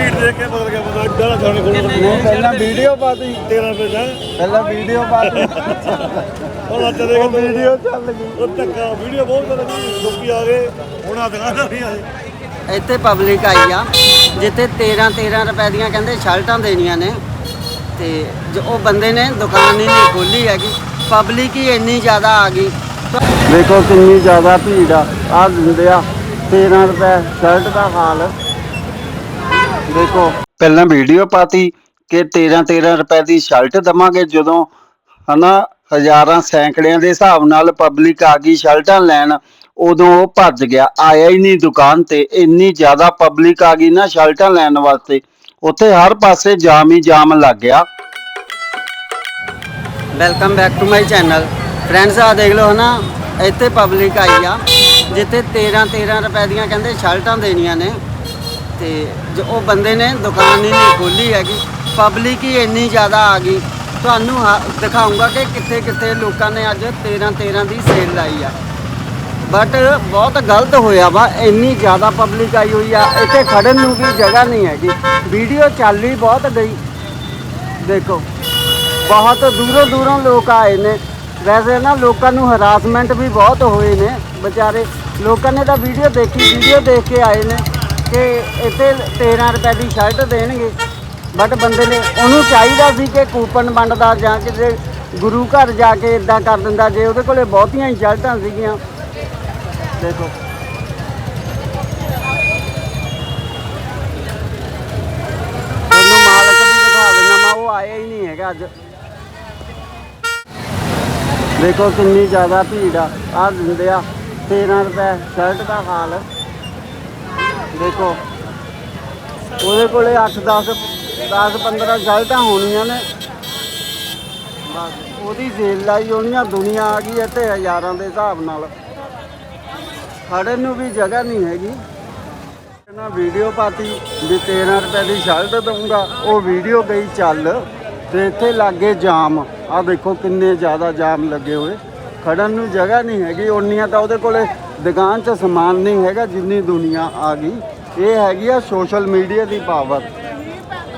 ਭੀੜ ਦੇਖ ਕੇ ਬਦਲ ਗਿਆ ਬੰਦਾ ਇੱਦਾਂ ਖਾਣੇ ਕੋਲ ਨਹੀਂ ਪਹਿਲਾਂ ਵੀਡੀਓ ਪਾਤੀ? 13 ਰੁਪਏ ਦਾ। ਪਹਿਲਾਂ ਵੀਡੀਓ ਪਾਤੀ। ਹੁਣ ਅੱਜ ਦੇਖ ਉਹ ਵੀਡੀਓ ਚੱਲ ਗਈ। ਉਹ ਧੱਕਾ ਵੀਡੀਓ ਬਹੁਤ ਬਦਲ ਗਈ ਲੋਕੀ ਆ ਗਏ ਹੁਣ ਆ ਦੁਕਾਨਾਂ ਨਹੀਂ ਆਏ ਇੱਥੇ ਪਬਲਿਕ ਆਈ ਆ ਜਿੱਥੇ 13 13 ਰੁਪਏ ਦੀਆਂ ਕਹਿੰਦੇ ਸ਼ਰਟਾਂ ਦੇਣੀਆਂ ਨੇ। ਤੇ ਜੋ ਉਹ ਬੰਦੇ ਨੇ ਦੁਕਾਨ ਹੀ ਨਹੀਂ ਖੋਲੀ ਹੈਗੀ। ਪਬਲਿਕ ਹੀ ਇੰਨੀ ਜ਼ਿਆਦਾ ਆ ਗਈ। ਦੇਖੋ ਕਿੰਨੀ ਜ਼ਿਆਦਾ ਭੀੜ ਆ। ਆ ਦਿੰਦੇ ਆ 13 ਰੁਪਏ ਸ਼ਰਟ ਦਾ ਹਾਲ। ਦੇਖੋ, ਪਹਿਲਾਂ ਵੀਡੀਓ ਪਾਤੀ ਕਿ 13 13 ਰੁਪਏ ਦੀ ਸ਼ਰਟ ਦਵਾਂਗੇ ਜਦੋਂ, ਹਨਾ, ਹਜ਼ਾਰਾਂ ਸੈਂਕੜਿਆਂ ਦੇ ਹਿਸਾਬ ਨਾਲ ਪਬਲਿਕ ਆ ਗਈ ਸ਼ਰਟਾਂ ਲੈਣ, ਉਦੋਂ ਉਹ ਭੱਜ ਗਿਆ, ਆਇਆ ਹੀ ਨਹੀਂ ਦੁਕਾਨ ਤੇ, ਇੰਨੀ ਜ਼ਿਆਦਾ ਪਬਲਿਕ ਆ ਗਈ ਨਾ ਸ਼ਰਟਾਂ ਲੈਣ ਵਾਸਤੇ, ਉੱਥੇ ਹਰ ਪਾਸੇ ਜਾਮ ਹੀ ਜਾਮ ਲੱਗ ਗਿਆ। Welcome back to my channel friends ਆ ਦੇਖ ਲਓ, ਹਨਾ, ਇੱਥੇ ਪਬਲਿਕ ਆਈ ਆ, ਜਿੱਥੇ 13 13 ਰੁਪਏ ਦੀਆਂ ਕਹਿੰਦੇ ਸ਼ਰਟਾਂ ਦੇਣੀਆਂ ਨੇ। ਤੇ ਜੋ ਉਹ ਬੰਦੇ ਨੇ ਦੁਕਾਨ ਹੀ ਨਹੀਂ ਖੋਲੀ ਹੈਗੀ। ਪਬਲਿਕ ਹੀ ਇੰਨੀ ਜ਼ਿਆਦਾ ਆ ਗਈ। ਤੁਹਾਨੂੰ ਹ ਦਿਖਾਊਂਗਾ ਕਿ ਕਿੱਥੇ ਕਿੱਥੇ ਲੋਕਾਂ ਨੇ ਅੱਜ 13 13 ਦੀ ਸੇਲ ਲਾਈ ਆ। ਬਟ ਬਹੁਤ ਗਲਤ ਹੋਇਆ ਵਾ। ਇੰਨੀ ਜ਼ਿਆਦਾ ਪਬਲਿਕ ਆਈ ਹੋਈ ਆ। ਇੱਥੇ ਖੜਨ ਨੂੰ ਵੀ ਜਗ੍ਹਾ ਨਹੀਂ ਹੈਗੀ। ਵੀਡੀਓ ਚੱਲ ਹੀ ਬਹੁਤ ਗਈ। ਦੇਖੋ, ਬਹੁਤ ਦੂਰੋਂ ਦੂਰੋਂ ਲੋਕ ਆਏ ਨੇ। ਵੈਸੇ ਨਾ ਲੋਕਾਂ ਨੂੰ ਹਰਾਸਮੈਂਟ ਵੀ ਬਹੁਤ ਹੋਏ ਨੇ, ਵਿਚਾਰੇ। ਲੋਕਾਂ ਨੇ ਤਾਂ ਵੀਡੀਓ ਦੇਖੀ ਵੀਡੀਓ ਦੇਖ ਕੇ ਆਏ ਨੇ। ਕਿ ਇੱਥੇ 13 ਰੁਪਏ ਦੀ ਸ਼ਰਟ ਦੇਣਗੇ। ਬਟ ਬੰਦੇ ਨੇ ਉਹਨੂੰ ਚਾਹੀਦਾ ਸੀ ਕਿ ਕੂਪਨ ਵੰਡਦਾ ਜਾਂ ਕਿਸੇ ਗੁਰੂ ਘਰ ਜਾ ਕੇ ਇਦਾਂ ਕਰ ਦਿੰਦਾ, ਜੇ ਉਹਦੇ ਕੋਲੇ ਬਹੁਤੀਆਂ ਹੀ ਸ਼ਰਟਾਂ ਸੀਗੀਆਂ। ਦੇਖੋ। ਤੁਹਾਨੂੰ ਮਾਲਕ ਵੀ ਦਿਖਾ ਦਿੰਦਾ, ਮੈਂ ਉਹ ਆਇਆ ਹੀ ਨਹੀਂ ਹੈਗਾ ਅੱਜ। ਦੇਖੋ ਕਿੰਨੀ ਜ਼ਿਆਦਾ ਭੀੜ ਆ। ਆ ਦਿੰਦੇ ਆ 13 ਰੁਪਏ ਸ਼ਰਟ ਦਾ ਹਾਲ। ਦੇਖੋ। ਉਹਦੇ ਕੋਲੇ 8 10 10 15 ਸ਼ਰਟਾਂ ਹੋਣੀਆਂ ਨੇ। ਬਸ, ਉਹਦੀ ਸੇਲ ਲਾਈ ਹੋਣੀਆਂ ਦੁਨੀਆ ਆ ਗਈ ਇੱਥੇ ਹਜ਼ਾਰਾਂ ਦੇ ਹਿਸਾਬ ਨਾਲ। ਖੜਨ ਨੂੰ ਵੀ ਜਗ੍ਹਾ ਨਹੀਂ ਹੈਗੀ। ਨਾ ਵੀਡੀਓ ਪਾਤੀ ਵੀ 13 ਰੁਪਏ ਦੀ ਸ਼ਰਟ ਦਊਂਗਾ। ਉਹ ਵੀਡੀਓ ਗਈ ਚੱਲ ਤੇ ਇੱਥੇ ਲੱਗੇ ਜਾਮ। ਆ ਦੇਖੋ ਕਿੰਨੇ ਜ਼ਿਆਦਾ ਜਾਮ ਲੱਗੇ ਹੋਏ। ਖੜਨ ਨੂੰ ਜਗ੍ਹਾ ਨਹੀਂ ਹੈਗੀ। ਉਨੀਆਂ ਤਾਂ ਉਹਦੇ ਕੋਲੇ ਦੁਕਾਨ 'ਚ ਸਮਾਨ ਨਹੀਂ ਹੈਗਾ, ਜਿੰਨੀ ਦੁਨੀਆ ਆ ਗਈ। ਇਹ ਹੈਗੀ ਆ ਸੋਸ਼ਲ ਮੀਡੀਆ ਦੀ ਪਾਵਰ।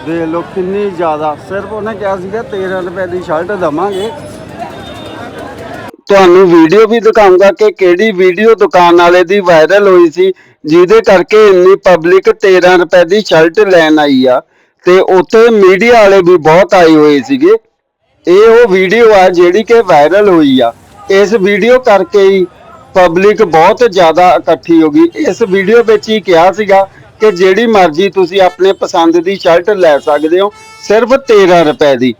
ਦੇਖ ਲਓ ਕਿੰਨੀ ਜ਼ਿਆਦਾ। ਸਿਰਫ ਉਹਨੇ ਕਿਹਾ ਸੀਗਾ 13 ਰੁਪਏ ਦੀ ਸ਼ਰਟ ਦਵਾਂਗੇ। ਤੁਹਾਨੂੰ ਵੀਡੀਓ ਵੀ ਦਿਖਾਉਂਗਾ ਕਿ ਕਿਹੜੀ ਵੀਡੀਓ ਦੁਕਾਨ ਵਾਲੇ ਦੀ ਵਾਇਰਲ ਹੋਈ ਸੀ, ਜਿਹਦੇ ਕਰਕੇ ਇੰਨੀ ਪਬਲਿਕ 13 ਰੁਪਏ ਦੀ ਸ਼ਰਟ ਲੈਣ ਆਈ ਆ। ਤੇ ਉੱਥੇ ਮੀਡੀਆ ਵਾਲੇ ਵੀ ਬਹੁਤ ਆਏ ਹੋਏ ਸੀਗੇ। ਇਹ ਉਹ ਵੀਡੀਓ ਆ ਜਿਹੜੀ ਕਿ ਵਾਇਰਲ ਹੋਈ ਆ। ਇਸ ਵੀਡੀਓ ਕਰਕੇ ਹੀ ਪਬਲਿਕ ਬਹੁਤ ਜ਼ਿਆਦਾ ਇਕੱਠੀ ਹੋ ਗਈ। ਇਸ ਵੀਡੀਓ ਵਿੱਚ ਹੀ ਕਿਹਾ ਸੀਗਾ ਕਿ ਜਿਹੜੀ ਮਰਜ਼ੀ ਤੁਸੀਂ ਆਪਣੇ ਪਸੰਦ ਦੀ ਸ਼ਰਟ ਲੈ ਸਕਦੇ ਹੋ ਸਿਰਫ 13 ਰੁਪਏ ਦੀ।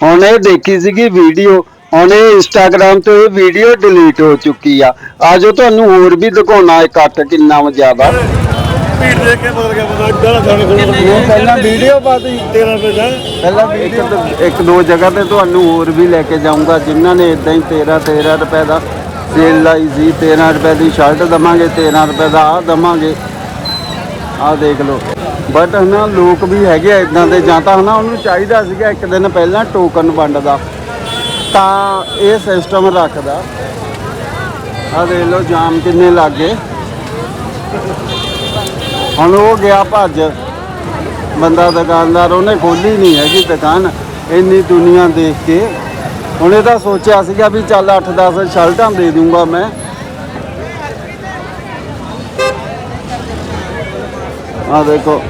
ਹੁਣ ਇਹ ਦੇਖੀ ਸੀਗੀ ਵੀਡੀਓ ਹੁਣ ਇਹ ਇੰਸਟਾਗ੍ਰam ਤੋਂ ਇਹ ਵੀਡੀਓ ਡਿਲੀਟ ਹੋ ਚੁੱਕੀ ਆ। ਆਜੋ ਤੁਹਾਨੂੰ ਹੋਰ ਵੀ ਦਿਖਾਉਣਾ ਇਕੱਠ ਕਿੰਨਾ ਜ਼ਿਆਦਾ। ਭੀੜ ਦੇਖ ਕੇ ਬਦਲ ਗਿਆ ਬੰਦਾ ਇੱਦਾਂ ਖਾਣੇ ਕੋਲ ਪਹਿਲਾਂ ਵੀਡੀਓ ਪਾਤੀ 13 ਰੁਪਏ ਦਾ। ਪਹਿਲਾਂ ਵੀਡੀਓ ਇੱਕ ਦੋ ਜਗ੍ਹਾ ਤੇ ਤੁਹਾਨੂੰ ਹੋਰ ਵੀ ਲੈ ਕੇ ਜਾਊਂਗਾ ਜਿਨ੍ਹਾਂ ਨੇ ਇਦਾਂ ਹੀ 13 13 ਰੁਪਏ ਦਾ ਸੇਲ ਲਾਈ ਸੀ 13 ਰੁਪਏ ਦੀ ਸ਼ਰਟ ਦਵਾਂਗੇ 13 ਰੁਪਏ ਦਾ ਆ ਦਵਾਂਗੇ। ਆ ਦੇਖ ਲਓ। ਬਟ ਹਨਾ, ਲੋਕ ਵੀ ਹੈਗੇ ਆ ਇਦਾਂ ਦੇ, ਜਾਂ ਤਾਂ ਹਨਾ ਉਹਨੂੰ ਚਾਹੀਦਾ ਸੀਗਾ ਇੱਕ ਦਿਨ ਪਹਿਲਾਂ ਟੋਕਨ ਵੰਡਦਾ ਤਾਂ ਇਹ ਸਿਸਟਮ ਰੱਖਦਾ। ਆ ਦੇਖ ਲਓ, ਜਾਮ ਕਿੰਨੇ ਲੱਗ। ਗਏ ਹੁਣ ਉਹ ਗਿਆ ਭੱਜ। ਬੰਦਾ ਦੁਕਾਨਦਾਰ, ਉਹਨੇ ਖੋਲੀ ਨਹੀਂ ਹੈਗੀ ਦੁਕਾਨ। ਇੰਨੀ ਦੁਨੀਆ ਦੇਖ ਕੇ ਉਹਨੇ ਤਾਂ ਸੋਚਿਆ ਸੀਗਾ ਵੀ ਚੱਲ 8-10 ਸ਼ਰਟਾਂ ਦੇ ਦੂੰਗਾ ਮੈਂ। ਆ ਦੇਖੋ।